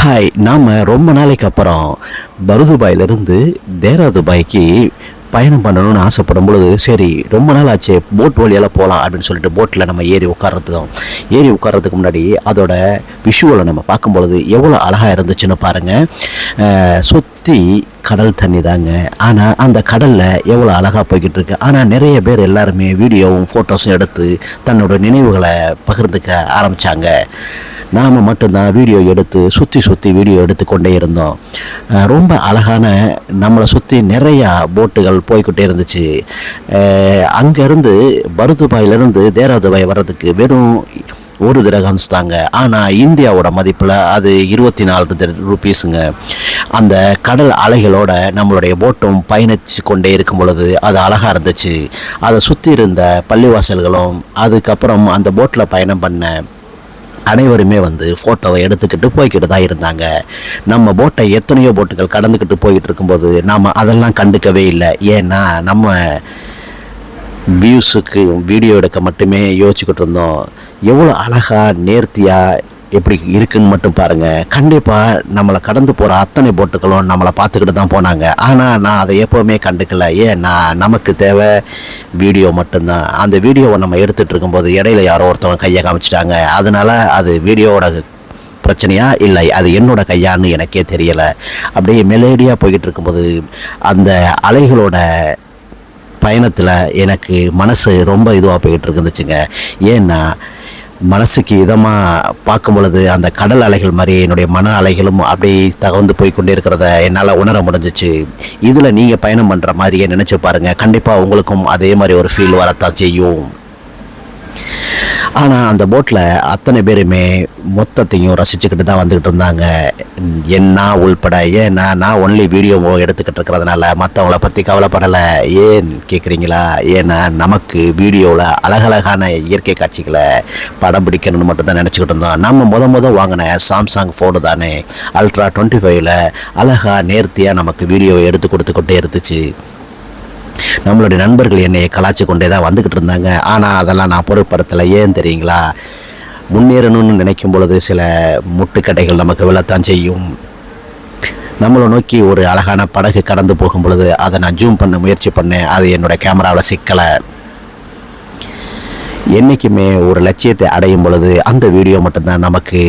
Hi நாம் ரொம்ப நாளைக்கு அப்புறம் பருதுபாயிலிருந்து தேராதுபாய்க்கு பயணம் பண்ணணும்னு ஆசைப்படும் பொழுது சரி ரொம்ப நாள் ஆச்சு போட் வழியெல்லாம் போகலாம் அப்படின்னு சொல்லிட்டு போட்டில் நம்ம ஏறி உட்கார்றதுக்கும் ஏறி உட்கார்றதுக்கு முன்னாடி அதோட விஷுவலை நம்ம பார்க்கும் பொழுது எவ்வளோ அழகாக இருந்துச்சுன்னு பாருங்கள் சுற்றி கடல் தண்ணி தாங்க. ஆனால் அந்த கடலில் எவ்வளோ அழகாக போய்கிட்டு இருக்கு ஆனால் நிறைய பேர் எல்லாருமே வீடியோவும் ஃபோட்டோஸும் எடுத்து தன்னோட நினைவுகளை பகிர்ந்துக்க ஆரம்பித்தாங்க நாம் மட்டும்தான் வீடியோ எடுத்து சுற்றி சுற்றி வீடியோ எடுத்து கொண்டே இருந்தோம் ரொம்ப அழகான நம்மளை சுற்றி நிறையா போட்டுகள் போய்கிட்டே இருந்துச்சு. அங்கேருந்து பருதுபாயிலிருந்து தேராதுபாய் வர்றதுக்கு வெறும் ஒரு திரகம்ஸ் தாங்க. ஆனால் இந்தியாவோட மதிப்பில் அது இருபத்தி நாலு ருபீஸுங்க அந்த கடல் அலைகளோட நம்மளுடைய போட்டும் பயணித்து கொண்டே இருக்கும் பொழுது அது அழகாக இருந்துச்சு. அதை சுற்றி இருந்த பள்ளிவாசல்களும் அதுக்கப்புறம் அந்த போட்டில் பயணம் பண்ண அனைவருமே வந்து ஃபோட்டோவை எடுத்துக்கிட்டு போய்கிட்டு தான் இருந்தாங்க. நம்ம போட்டை எத்தனையோ போட்டுகள் கடந்துக்கிட்டு போய்கிட்டு இருக்கும்போது நாம் அதெல்லாம் கண்டுக்கவே இல்லை. ஏன்னா நம்ம வியூஸுக்கு வீடியோ எடுக்க மட்டுமே யோசிச்சுக்கிட்டு இருந்தோம். எவ்வளோ அழகாக நேர்த்தியாக எப்படி இருக்குன்னு மட்டும் பாருங்கள் கண்டிப்பாக நம்மளை கடந்து போகிற அத்தனை போட்டுகளும் நம்மளை பார்த்துக்கிட்டு தான் போனாங்க. ஆனால் நான் அதை எப்போவுமே கண்டுக்கல. ஏன்னா நமக்கு தேவை வீடியோ மட்டும்தான். அந்த வீடியோவை நம்ம எடுத்துகிட்டு இருக்கும்போது இடையில யாரோ ஒருத்தவங்க கையை காமிச்சிட்டாங்க. அதனால அது வீடியோவோட பிரச்சனையா? இல்லை. அது என்னோட கையான்னு எனக்கே தெரியலை. அப்படியே மெலேடியாக போய்கிட்டு இருக்கும்போது அந்த அலைகளோட பயணத்தில் எனக்கு மனசு ரொம்ப இதுவாக போய்கிட்டு இருந்துச்சுங்க. ஏன்னா மனசுக்கு இதமாக பார்க்கும் பொழுது அந்த கடல் அலைகள் மாதிரி என்னுடைய மன அலைகளும் அப்படியே தகவந்து போய் கொண்டே இருக்கிறத என்னால் உணர முடிஞ்சிச்சு. இதில் நீங்கள் பயணம் பண்ணுற மாதிரியே நினச்சி பாருங்கள் கண்டிப்பாக உங்களுக்கும் அதே மாதிரி ஒரு ஃபீல் வரத்தான் செய்யும். ஆனால் அந்த போட்டில் அத்தனை பேருமே மொத்தத்தையும் ரசிச்சுக்கிட்டு தான் வந்துக்கிட்டு இருந்தாங்க. என்ன உள்பட ஏன்னா நான் ஒன்லி வீடியோ எடுத்துக்கிட்டு இருக்கிறதுனால மற்றவங்கள பற்றி கவலைப்படலை. ஏன் கேட்குறீங்களா ஏன்னா நமக்கு வீடியோவில் அழகழகான இயற்கை காட்சிகளை படம் பிடிக்கணும்னு மட்டும் தான் நினச்சிக்கிட்டு இருந்தோம். நம்ம முத முத வாங்கின சாம்சங் ஃபோனு தானே. அல்ட்ரா டுவெண்ட்டி ஃபைவ்ல அழகாக நேர்த்தியாக நமக்கு வீடியோவை எடுத்து கொடுத்துக்கிட்டே இருந்துச்சு. நம்மளுடைய நண்பர்கள் என்னை கலாச்சி கொண்டே தான் வந்துக்கிட்டு இருந்தாங்க. ஆனால் அதெல்லாம் நான் பொருட்படுத்தலை. ஏன் தெரியுங்களா? முன்னேறணும்னு நினைக்கும் பொழுது சில முட்டுக்கடைகள் நமக்கு விழத்தான் செய்யும். நம்மளை நோக்கி ஒரு அழகான படகு கடந்து போகும் பொழுது அதை நான் ஜூம் பண்ண முயற்சி பண்ணேன். அது என்னோட கேமராவில் சிக்கலை. என்றைக்குமே ஒரு லட்சியத்தை அடையும் பொழுது அந்த வீடியோ மட்டும்தான் நமக்கு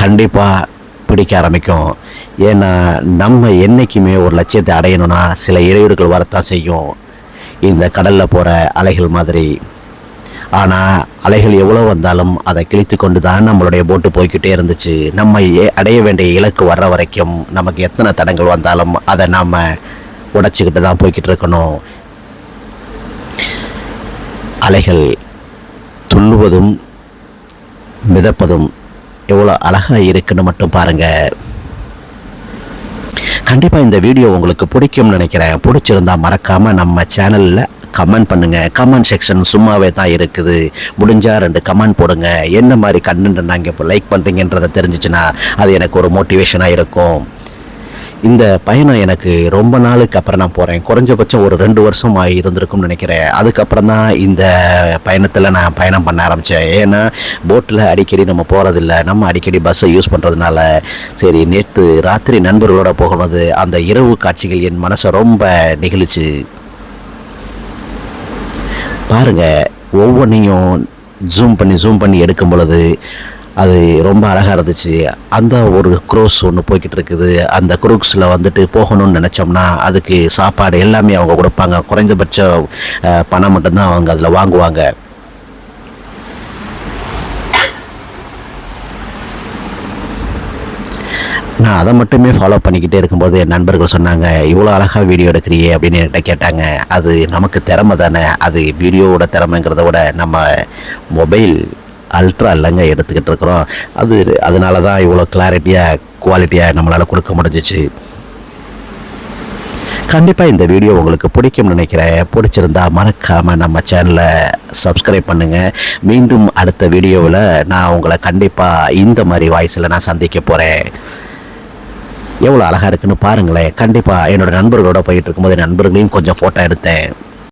கண்டிப்பாக பிடிக்க ஆரம்பிக்கும். ஏன்னா நம்ம என்றைக்குமே ஒரு லட்சியத்தை அடையணும்னா சில இடையூறுகள் வரத்தான் செய்யும். இந்த கடலில் போகிற அலைகள் மாதிரி. ஆனால் அலைகள் எவ்வளோ வந்தாலும் அதை கிழித்து கொண்டு தான் நம்மளுடைய போட்டு போய்க்கிட்டே இருந்துச்சு. நம்ம ஏ- அடைய வேண்டிய இலக்கு வர்ற வரைக்கும் நமக்கு எத்தனை தடங்கள் வந்தாலும் அதை நாம் உடச்சிக்கிட்டு தான் போய்கிட்டு இருக்கணும். அலைகள் துள்ளுவதும் மிதப்பதும் எவ்வளோ அழகாக இருக்குன்னு மட்டும் பாருங்கள் கண்டிப்பாக இந்த வீடியோ உங்களுக்கு பிடிக்கும்னு நினைக்கிறேன். பிடிச்சிருந்தா மறக்காமல் நம்ம சேனலில் கமெண்ட் பண்ணுங்கள் கமெண்ட் செக்ஷன் சும்மாவே தான் இருக்குது. முடிஞ்சால் ரெண்டு கமெண்ட் போடுங்க. என்ன மாதிரி கண்டென்ட் நாங்கள் இப்போ லைக் பண்ணுறீங்கன்றதை தெரிஞ்சிச்சுன்னா அது எனக்கு ஒரு மோட்டிவேஷனாக இருக்கும். இந்த பயணம் எனக்கு ரொம்ப நாளுக்கு அப்புறம் நான் போகிறேன் குறைஞ்சபட்சம் ஒரு ரெண்டு வருஷம் ஆகி இருந்திருக்கும்னு நினைக்கிறேன். அதுக்கப்புறம் தான் இந்த பயணத்தில் நான் பயணம் பண்ண ஆரம்பித்தேன் ஏன்னா போட்டில் அடிக்கடி நம்ம போகிறதில்ல நம்ம அடிக்கடி பஸ்ஸை யூஸ் பண்ணுறதுனால சரி நேற்று ராத்திரி நண்பர்களோட போகும்போது அந்த இரவு காட்சிகள் என் மனசை ரொம்ப நெகிழ்ச்சி. பாருங்கள் ஒவ்வொன்றையும் ஜூம் பண்ணி ஜூம் பண்ணி எடுக்கும் பொழுது அது ரொம்ப அழகாக இருந்துச்சு. அந்த ஒரு குரூஸ் ஒன்று போய்கிட்டு இருக்குது. அந்த குரூக்ஸில் வந்துட்டு போகணும்னு நினச்சோம்னா அதுக்கு சாப்பாடு எல்லாமே அவங்க கொடுப்பாங்க. குறைஞ்சபட்ச பணம் மட்டும்தான் அவங்க அதில் வாங்குவாங்க. நான் அதை மட்டுமே ஃபாலோ பண்ணிக்கிட்டே இருக்கும்போது என் நண்பர்கள் சொன்னாங்க இவ்வளோ அழகாக வீடியோ எடுக்கிறியே அப்படின்னு என்கிட்ட கேட்டாங்க. அது நமக்கு திறமை தானே. அது வீடியோவோட திறமைங்கிறத விட நம்ம மொபைல் அல்ட்ரா இல்லைங்க எடுத்துக்கிட்டு இருக்கிறோம் அது அதனால தான் இவ்வளோ கிளாரிட்டியாக குவாலிட்டியாக நம்மளால் கொடுக்க முடிஞ்சிச்சு. கண்டிப்பாக இந்த வீடியோ உங்களுக்கு பிடிக்கும்னு நினைக்கிறேன். பிடிச்சிருந்தா மறக்காமல் நம்ம சேனலை சப்ஸ்கிரைப் பண்ணுங்கள் மீண்டும் அடுத்த வீடியோவில் நான் உங்களை கண்டிப்பாக இந்த மாதிரி வாய்ஸில் நான் சந்திக்க போகிறேன் எவ்வளோ அழகாக இருக்குன்னு பாருங்களேன். கண்டிப்பாக என்னோடய நண்பர்களோட போயிட்டு இருக்கும்போது நண்பர்களையும் கொஞ்சம் ஃபோட்டோ எடுத்தேன்.